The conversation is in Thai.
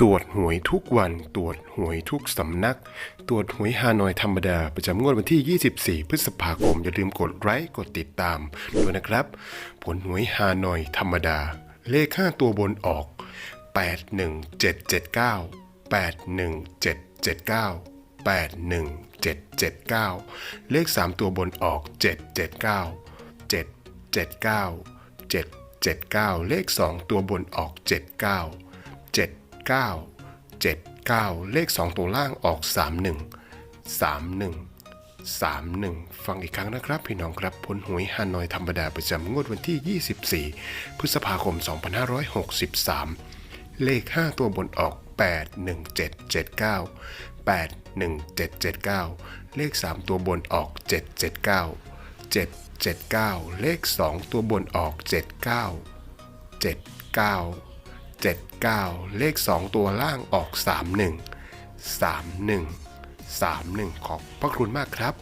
ตรวจหวยทุกวัน ตรวจหวยทุกสำนัก ตรวจหวยฮานอยธรรมดา ประจำงวดวันที่ 24 พฤษภาคม อย่าลืมกดไลค์กดติดตามด้วยนะครับ ผลหวยฮานอยธรรมดา เลข 5 ตัวบนออก 81779 81779 81779 เลข 3 ตัวบนออก 779 779 779 เลข 2 ตัวบนออก 79 79 79 เลข 2 ตัวล่างออก 31 31 31 ฟังอีกครั้งนะครับ พี่น้องครับผลหวยฮานอยธรรมดาประจำงวดวันที่ 24 พฤษภาคม 2563 เลข 5 ตัวบนออก 81779 81779 เลข 3 ตัวบนออก 779 779 เลข 2 ตัวบนออก 79 79 79 เลข 2 ตัวล่างออก 31 31 31 ขอบพระคุณมากครับ